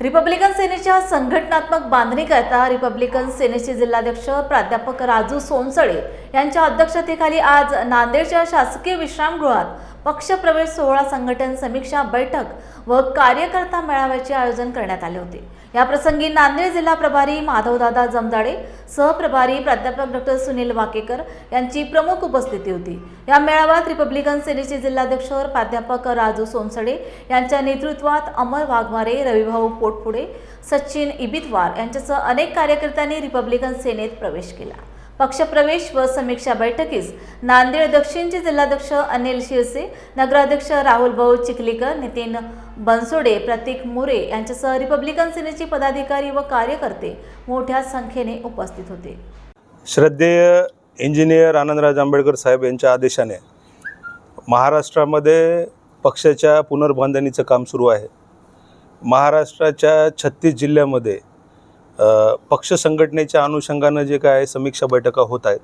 Republican सेनेच्या संघटनात्मक बांधणीकरता Republican सेनेचे जिल्हाध्यक्ष प्राध्यापक राजू सोनसळे यांच्या अध्यक्षतेखाली आज नांदेडच्या शासकीय विश्रामगृहात पक्षप्रवेश सोहळा संघटन समीक्षा बैठक व कार्यकर्ता मेळाव्याचे आयोजन करण्यात आले होते. या प्रसंगी नांदेड जिल्हा प्रभारी माधवदादा जमदाडे सहप्रभारी प्राध्यापक डॉक्टर सुनील वाकेकर यांची प्रमुख उपस्थिती होती. या मेळाव्यात रिपब्लिकन सेनेचे जिल्हाध्यक्ष प्राध्यापक राजू सोनसडे यांच्या नेतृत्वात अमर वाघमारे रविभाऊ पोटपुडे सचिन इबितवार यांच्यासह अनेक कार्यकर्त्यांनी रिपब्लिकन सेनेत प्रवेश केला. पक्षप्रवेश व समीक्षा बैठकीस नांदेड दक्षिणचे जिल्हाध्यक्ष अनिल शिरसे नगराध्यक्ष राहुल भाऊ चिखलीकर नितीन बनसोडे प्रतीक मोरे यांच्यासह रिपब्लिकन सेनेचे पदाधिकारी व कार्यकर्ते मोठ्या संख्येने उपस्थित होते. श्रद्धेय इंजिनियर आनंदराज आंबेडकर साहेब यांच्या आदेशाने महाराष्ट्रामध्ये पक्षाच्या पुनर्बांधणीचं काम सुरू आहे. महाराष्ट्राच्या छत्तीस जिल्ह्यामध्ये पक्ष संघटनेच्या अनुषंगानं जे काय समीक्षा बैठका होत आहेत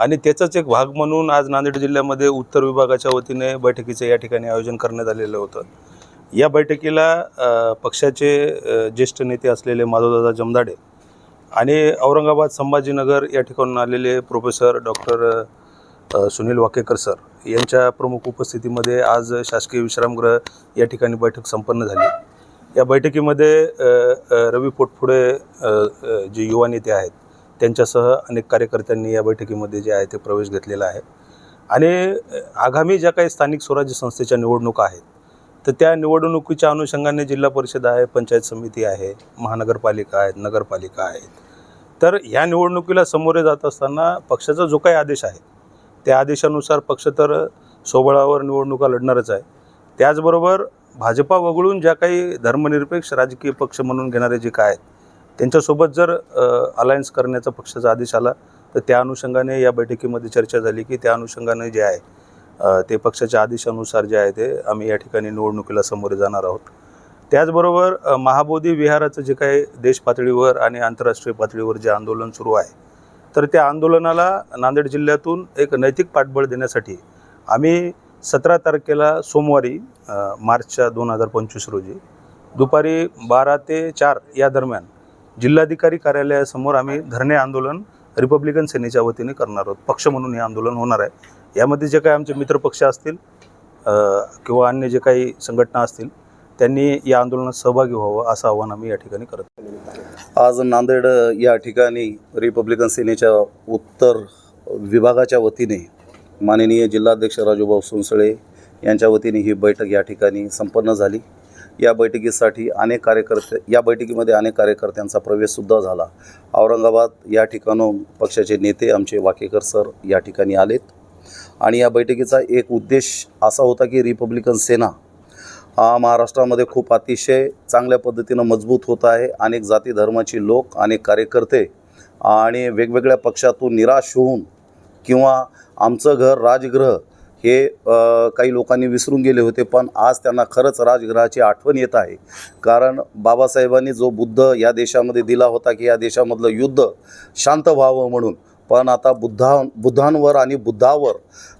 आणि त्याचाच एक भाग म्हणून आज नांदेड जिल्ह्यामध्ये उत्तर विभागाच्या वतीने बैठकीचं या ठिकाणी आयोजन करण्यात आलेलं होतं. या बैठकीला पक्षाचे ज्येष्ठ नेते असलेले माधवदादा जमदाडे आणि औरंगाबाद संभाजीनगर या ठिकाणून आलेले professor doctor Sunil Wakekar sir यांच्या प्रमुख उपस्थितीमध्ये आज शासकीय विश्रामगृह या ठिकाणी बैठक संपन्न झाली. या बैठकीमध्ये रवी पोटफुडे जे युवा नेते आहेत त्यांच्यासह अनेक कार्यकर्त्यांनी या बैठकीमध्ये जे आहे ते प्रवेश घेतलेला आहे. आणि आगामी ज्या काही स्थानिक स्वराज्य संस्थेच्या निवडणुका आहेत तर त्या निवडणुकीच्या अनुषंगाने जिल्हा परिषद आहे पंचायत समिती आहे महानगरपालिका आहेत नगरपालिका आहेत. तर ह्या निवडणुकीला सामोरे जात असताना पक्षाचा जो काही आदेश आहे त्या आदेशानुसार पक्ष तर सोबळावर निवडणुका लढणारच आहे. त्याचबरोबर भाजपा वगळून ज्या काही धर्मनिरपेक्ष राजकीय पक्ष म्हणून घेणारे जे काय आहेत त्यांच्यासोबत जर अलायन्स करण्याचा पक्षाचा आदेश आला तर त्या अनुषंगाने या बैठकीमध्ये चर्चा झाली की त्या अनुषंगाने जे आहे ते पक्षाच्या आदेशानुसार जे आहे ते आम्ही या ठिकाणी निवडणुकीला सामोरे जाणार आहोत. त्याचबरोबर महाबोधी विहाराचं जे काही देश पातळीवर आणि आंतरराष्ट्रीय पातळीवर जे आंदोलन सुरू आहे तर त्या आंदोलनाला नांदेड जिल्ह्यातून एक नैतिक पाठबळ देण्यासाठी आम्ही सतरा तारखेला सोमवारी मार्चच्या दोन हजार पंचवीस रोजी दुपारी बारा ते चार या दरम्यान जिल्हाधिकारी कार्यालयासमोर आम्ही धरणे आंदोलन रिपब्लिकन सेनेच्या वतीने करणार आहोत. पक्ष म्हणून हे आंदोलन होणार आहे. यामध्ये जे काही आमचे मित्रपक्ष असतील किंवा अन्य जे काही संघटना असतील त्यांनी या आंदोलनात सहभागी व्हावं असं आव्हान आम्ही या ठिकाणी करत आज नांदेड या ठिकाणी रिपब्लिकन सेनेच्या उत्तर विभागाच्या वतीने माननीय जिल्हाध्यक्ष राजूभाऊ सोनसळे यांच्या वतीने ही बैठक या ठिकाणी संपन्न झाली. या बैठकीसाठी अनेक कार्यकर्ते या बैठकीमध्ये अनेक कार्यकर्त्यांचा प्रवेशसुद्धा झाला. औरंगाबाद या ठिकाणून पक्षाचे नेते आमचे वाकेकर सर या ठिकाणी आलेत. आणि या बैठकीचा एक उद्देश असा होता की रिपब्लिकन सेना हा महाराष्ट्रामध्ये खूप अतिशय चांगल्या पद्धतीनं मजबूत होत आहे. अनेक जाती धर्माची लोक अनेक कार्यकर्ते आणि वेगवेगळ्या पक्षातून निराश होऊन किंवा आमचं घर राजगृह हे काही लोकांनी विसरून गेले होते पण आज त्यांना खरंच राजगृहाची आठवण येत आहे. कारण बाबासाहेबांनी जो बुद्ध या देशामध्ये दिला होता की या देशामधलं युद्ध शांत व्हावं म्हणून पण आता बुद्धा बुद्धांवर आणि बुद्धावर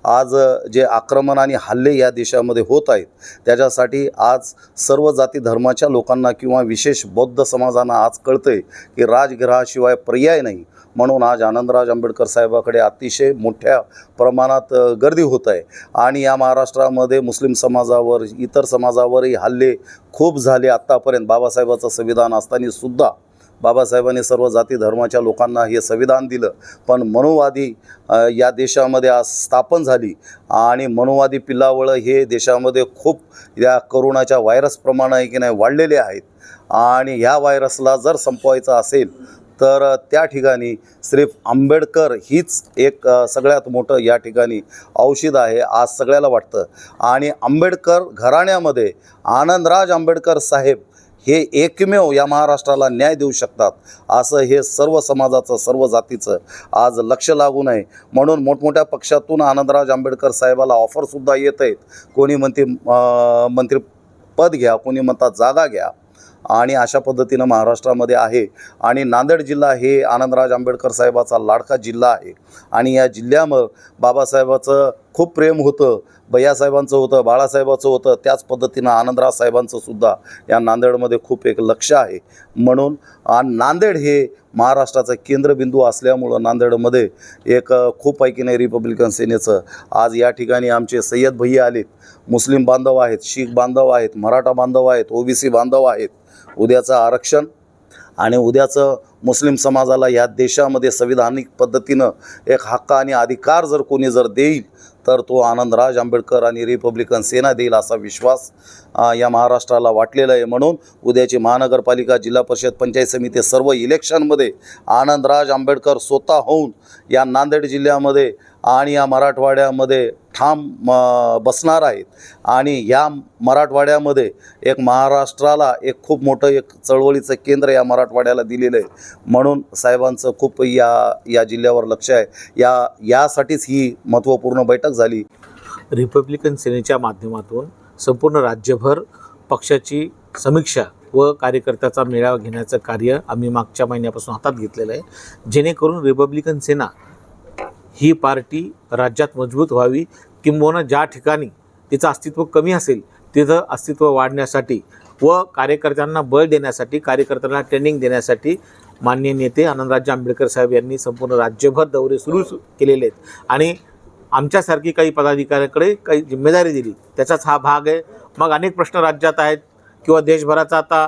आज जे आक्रमण आणि हल्ले या देशामध्ये होत आहेत त्याच्यासाठी आज सर्व जाती धर्माच्या लोकांना किंवा विशेष बौद्ध समाजांना आज कळतं आहे की राजगृहाशिवाय पर्याय नाही. म्हणून आज आनंदराज आंबेडकर साहेबाकडे अतिशय मोठ्या प्रमाणात गर्दी होत आहे. आणि या महाराष्ट्रामध्ये मुस्लिम समाजावर इतर समाजावरही हल्ले खूप झाले आत्तापर्यंत बाबासाहेबाचं संविधान असताना सुद्धा बाबासाहेबांनी सर्व जाती धर्माच्या लोकांना हे संविधान दिलं. पण मनोवादी या देशामध्ये आज स्थापन झाली. आणि मनोवादी पिल्लावळं हे देशामध्ये खूप या करोनाच्या व्हायरसप्रमाणे आहे की नाही वाढलेले आहेत. आणि ह्या व्हायरसला जर संपवायचं असेल तर त्या ठिकाणी सिर्फ आंबेडकर हीच एक सगळ्यात मोठं या ठिकाणी औषध आहे आज सगळ्याला वाटतं. आणि आंबेडकर घराण्यामध्ये आनंदराज आंबेडकर साहेब हे एकमेव या महाराष्ट्राला न्याय देऊ शकतात असं हे सर्व समाजाचं सर्व जातीचं आज लक्ष लागू नये. म्हणून मोठमोठ्या पक्षातून आनंदराज आंबेडकर साहेबाला ऑफरसुद्धा येत आहेत. कोणी म्हणते मंत्री पद घ्या कोणी म्हणतात जागा घ्या. आणि अशा पद्धतीनं महाराष्ट्रामध्ये आहे. आणि नांदेड जिल्हा हे आनंदराज आंबेडकर साहेबाचा लाडका जिल्हा आहे. आणि या जिल्ह्यामुळं बाबासाहेबाचं खूप प्रेम होतं. भैयासाहेबांचं होतं बाळासाहेबाचं होतं. त्याच पद्धतीनं आनंदराव साहेबांचं सुद्धा या नांदेडमध्ये खूप एक लक्ष आहे. म्हणून नांदेड हे महाराष्ट्राचं केंद्रबिंदू असल्यामुळं नांदेडमध्ये एक खूप आहे नाही रिपब्लिकन सेनेचं. आज या ठिकाणी आमचे सय्यद भैया आलेत. मुस्लिम बांधव आहेत शीख बांधव आहेत मराठा बांधव आहेत ओबीसी बांधव आहेत. उद्याचं आरक्षण आणि उद्याचं मुस्लिम समाजाला या देशामध्ये संविधानिक पद्धतीनं एक हक्क आणि अधिकार जर कोणी जर देईल तर तो आनंदराज आंबेडकर आणि रिपब्लिकन सेना देईल असा विश्वास या महाराष्ट्राला वाटलेला आहे. म्हणून उद्याची महानगरपालिका जिल्हा परिषद पंचायत समिती सर्व इलेक्शनमध्ये आनंदराज आंबेडकर स्वतः होऊन या नांदेड जिल्ह्यामध्ये आणि या मराठवाड्यामध्ये ठाम म, बसणार आहेत. आणि या मराठवाड्यामध्ये एक महाराष्ट्राला एक खूप मोठं एक चळवळीचं केंद्र या मराठवाड्याला दिलेलं आहे. म्हणून साहेबांचं खूप या या जिल्ह्यावर लक्ष आहे. या यासाठीच ही महत्त्वपूर्ण बैठक झाली. रिपब्लिकन सेनेच्या माध्यमातून संपूर्ण राज्यभर पक्षाची समीक्षा व कार्यकर्त्याचा मेळावा घेण्याचं कार्य आम्ही मागच्या महिन्यापासून हातात घेतलेलं आहे. जेणेकरून रिपब्लिकन सेना ही पार्टी राज्यात मजबूत व्हावी किंबहुना ज्या ठिकाणी तिचं अस्तित्व कमी असेल तिथं अस्तित्व वाढण्यासाठी व कार्यकर्त्यांना बळ देण्यासाठी कार्यकर्त्यांना ट्रेनिंग देण्यासाठी मान्य नेते आनंदराज आंबेडकर साहेब यांनी संपूर्ण राज्यभर दौरे सुरू केलेले आहेत. आणि आमच्यासारखी काही पदाधिकाऱ्याकडे काही जिम्मेदारी दिली. त्याचाच हा भाग आहे. मग अनेक प्रश्न राज्यात आहेत किंवा देशभराचा आता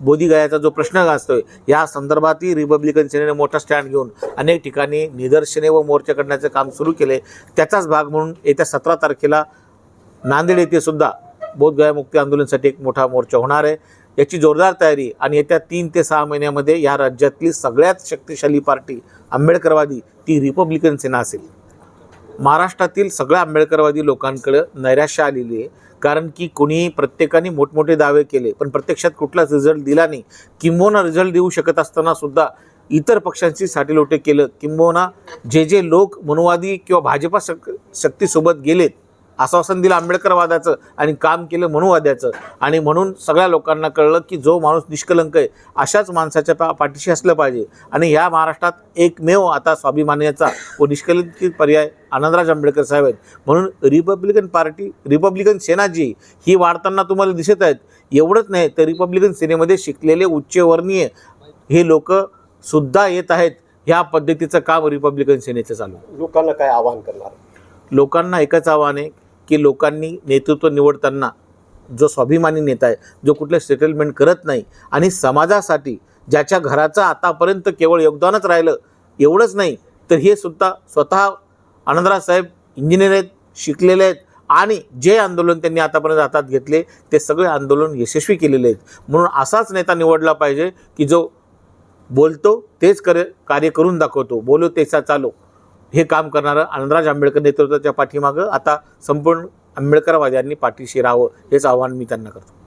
बोधीगयाचा जो प्रश्न गाजतोय या संदर्भातही रिपब्लिकन सेनेने मोठा स्टँड घेऊन अनेक ठिकाणी निदर्शने व मोर्चे करण्याचे काम सुरू केले त्याचाच भाग म्हणून येत्या सतरा तारखेला नांदेड येथे सुद्धा बोधगया मुक्ती आंदोलनासाठी एक मोठा मोर्चा होणार आहे. याची जोरदार तयारी आणि येत्या तीन ते सहा महिन्यामध्ये या राज्यातली सगळ्यात शक्तिशाली पार्टी आंबेडकरवादी ती रिपब्लिकन सेना असेल. महाराष्ट्रातील सगळ्या आंबेडकरवादी लोकांकडे नैराश्य आलेली आहे. कारण की कोणी प्रत्येकाने मोठमोठे दावे केले पण प्रत्यक्षात कुठलाच रिझल्ट दिला नाही. किंबहुना रिझल्ट देऊ शकत असताना सुद्धा इतर पक्षांशी साठीलोटे केलं. किंबहुना जे जे लोक मनुवादी किंवा भाजपा शक शक्तीसोबत गेलेत आश्वासन दिलं आंबेडकरवादाचं आणि काम केलं मनुवाद्याचं. आणि म्हणून सगळ्या लोकांना कळलं की जो माणूस निष्कलंक आहे अशाच माणसाच्या पा पाठीशी असलं पाहिजे. आणि ह्या महाराष्ट्रात एकमेव आता स्वाभिमानाचा व निष्कलंकित पर्याय आनंदराज आंबेडकर साहेब आहेत. म्हणून रिपब्लिकन पार्टी रिपब्लिकन सेना जी ही वाढताना तुम्हाला दिसत आहेत. एवढंच नाही तर रिपब्लिकन सेनेमध्ये शिकलेले उच्चवर्णीय हे लोक सुद्धा येत आहेत. ह्या पद्धतीचं काम रिपब्लिकन सेनेचं चालू. लोकांना काय आवाहन करणार? लोकांना एकच आव्हान आहे की लोकांनी नेतृत्व निवडताना जो स्वाभिमानी नेता आहे जो कुठले सेटलमेंट करत नाही आणि समाजासाठी ज्याच्या घराचं आतापर्यंत केवळ योगदानच राहिलं एवढंच नाही तर हे सुद्धा स्वतः आनंदराज साहेब इंजिनियर आहेत शिकलेले आहेत आणि जे आंदोलन त्यांनी आतापर्यंत हातात घेतले ते सगळे आंदोलन यशस्वी केलेले आहेत. म्हणून असाच नेता निवडला पाहिजे की जो बोलतो तेच करे कार्य करून दाखवतो बोलो तेचा चालो. हे काम करणारं आनंदराज आंबेडकर नेतृत्वाच्या पाठीमागं आता संपूर्ण आंबेडकरवाद्यांनी पाठीशी राहावं हेच आव्हान मी त्यांना करतो.